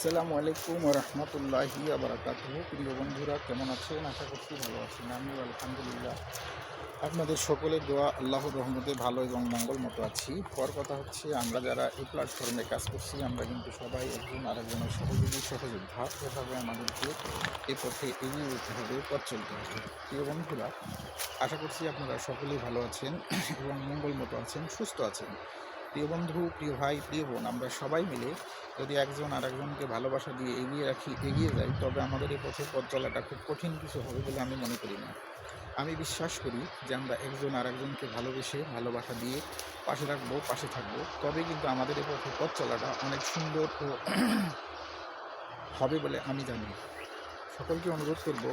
আসসালামু আলাইকুম রহমতুল্লাহি আবরাকাত প্রিয় বন্ধুরা, কেমন আছেন? আশা করছি ভালো আছেন। আমিও আলহামদুলিল্লাহ। আপনাদের সকলের দোয়া আল্লাহর রহমতে ভালো এবং মঙ্গল মতো আছি। পর কথা হচ্ছে, আমরা যারা এই প্ল্যাটফর্মে কাজ করছি, আমরা কিন্তু সবাই একজন আরেকজনের সহযোগী, সহযোদ্ধা। এভাবে আমাদেরকে এ পথে এগিয়ে যেতে হবে, পথ চলতে হবে। প্রিয় বন্ধুরা, আশা করছি আপনারা সকলেই ভালো আছেন এবং মঙ্গল মতো আছেন, সুস্থ আছেন। প্রিয় বন্ধু, প্রিয় ভাই, প্রিয় বোন, আমরা সবাই মিলে যদি একজন আর একজনকে ভালোবাসা দিয়ে এগিয়ে রাখি, এগিয়ে যাই, তবে আমাদের এই পথে পথ চলাটা খুব কঠিন কিছু হবে বলে আমি মনে করি না। আমি বিশ্বাস করি যে আমরা একজন আর একজনকে ভালোবেসে ভালোবাসা দিয়ে পাশে রাখব পাশে থাকব। তবে কিন্তু আমাদের এই পথে পথ চলাটা অনেক সুন্দর ও হবে বলে আমি জানি। সকলকে অনুরোধ করব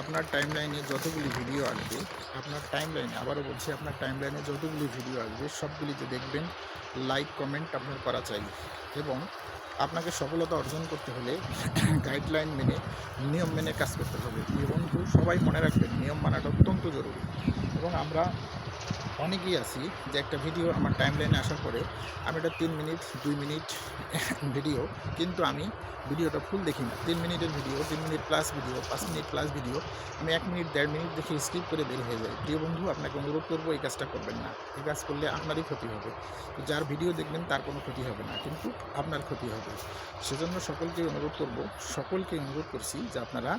আপনার টাইম লাইনে যতগুলি ভিডিও আসবে, আপনার টাইম লাইনে আবারও বলছি, আপনার টাইম লাইনে যতগুলি ভিডিও আসবে, সবগুলিতে দেখবেন লাইক কমেন্ট আপনার করা চাই। এবং আপনাকে সফলতা অর্জন করতে হলে গাইডলাইন মেনে, নিয়ম মেনে কাজ করতে হবে। এবং সবাই মনে রাখবেন, নিয়ম মানাটা অত্যন্ত জরুরি। এবং আমরা অনেকেই আছি যে একটা ভিডিও আমার টাইম লাইনে আসার পরে আমি এটা তিন মিনিট দুই মিনিট ভিডিও কিন্তু আমি ভিডিওটা ফুল দেখি না। তিন মিনিটের ভিডিও তিন মিনিট প্লাস ভিডিও পাঁচ মিনিট প্লাস ভিডিও আমি এক মিনিট দেড় মিনিট দেখে স্কিপ করে বের হয়ে যাই। প্রিয় বন্ধু, আপনাকে অনুরোধ করব, এই কাজটা করবেন না। এই কাজ করলে আপনারই ক্ষতি হবে। তো যার ভিডিও দেখবেন, তার কোনো ক্ষতি হবে না, কিন্তু আপনার ক্ষতি হবে। সেজন্য সকলকে অনুরোধ করব, সকলকে অনুরোধ করছি যে আপনারা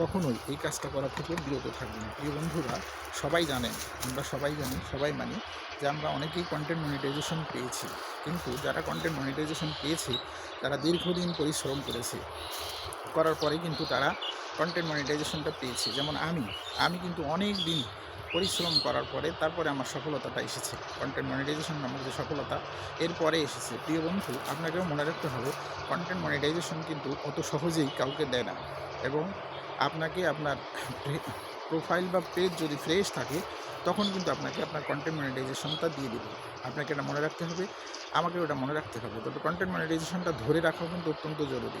কখনোই এই কাজটা করা থেকে বিরত থাকবেন প্রিয় বন্ধুরা, সবাই জানেন, আমরা সবাই জানি সবাই মানি যে আমরা অনেকেই কন্টেন্ট মনিটাইজেশন পেয়েছি। কিন্তু যারা কন্টেন্ট মনিটাইজেশন পেয়েছে, তারা দীর্ঘদিন পরিশ্রম করেছে। করার পরে কিন্তু তারা কন্টেন্ট মনিটাইজেশনটা পেয়েছে। যেমন আমি আমি কিন্তু অনেক দিন পরিশ্রম করার পরে তারপরে আমার সফলতাটা এসেছে। কন্টেন্ট মনিটাইজেশন নামক যে সফলতা এরপরে এসেছে। প্রিয় বন্ধু, আপনাকেও মনে রাখতে হবে কন্টেন্ট মনিটাইজেশন কিন্তু অত সহজেই কাউকে দেয় না। এবং আপনাকে আপনার প্রোফাইল বা পেজ যদি ফ্রেশ থাকে, তখন কিন্তু আপনাকে আপনার কন্টেন্ট মনিটাইজেশনটা দিয়ে দেবে। আপনাকে এটা মনে রাখতে হবে। আমাকে ওটা মনে রাখতে হবে। তবে কন্টেন্ট মনিটাইজেশনটা ধরে রাখাও কিন্তু অত্যন্ত জরুরি।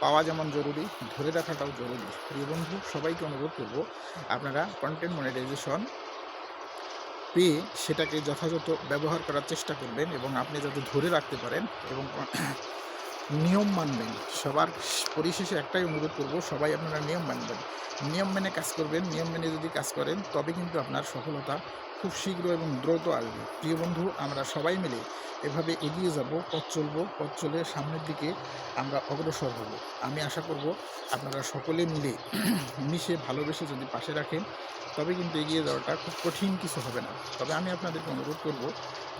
পাওয়া যেমন জরুরি, ধরে রাখাটাও জরুরি। প্রিয় বন্ধু, সবাইকে অনুরোধ করব, আপনারা কন্টেন্ট মনিটাইজেশন পেয়ে সেটাকে যথাযথ ব্যবহার করার চেষ্টা করবেন এবং আপনি যাতে ধরে রাখতে পারেন এবং নিয়ম মানবেন। সবার পরিশেষে একটাই অনুরোধ করব, সবাই আপনারা নিয়ম মানবেন। নিয়ম মেনে কাজ করবেন, নিয়ম মেনে যদি কাজ করেন, তবে কিন্তু আপনার সফলতা খুব শীঘ্র এবং দ্রুত আসবে। প্রিয় বন্ধু, আমরা সবাই মিলে এভাবে এগিয়ে যাব, পথ চলবো, পথ চলে সামনের দিকে আমরা অগ্রসর হব। আমি আশা করব আপনারা সকলে মিলে মিশে ভালোবেসে যদি পাশে রাখেন, তবে কিন্তু এগিয়ে যাওয়াটা খুব কঠিন কিছু হবে না। তবে আমি আপনাদেরকে অনুরোধ করব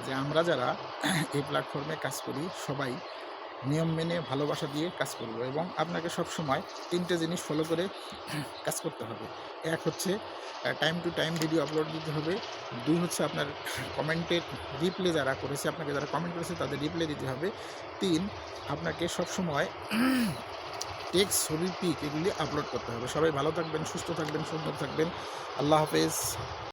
যে আমরা যারা এই প্ল্যাটফর্মে কাজ করি, সবাই নিয়ম মেনে ভালোবাসা দিয়ে কাজ করব এবং আপনাকে সব সময় তিনটে জিনিস ফলো করে কাজ করতে হবে। এক হচ্ছে time to time video upload দিতে হবে। দুই হচ্ছে আপনার কমেন্টের রিপ্লে যারা করেছে, আপনাকে যারা কমেন্ট করেছে তাদের রিপ্লে দিতে হবে। তিন, আপনাকে সব সময় টেক্সট ছবি পিক এগুলি আপলোড করতে হবে। সবাই ভালো থাকবেন, সুস্থ থাকবেন, সুন্দর থাকবেন। আল্লাহ হাফেজ।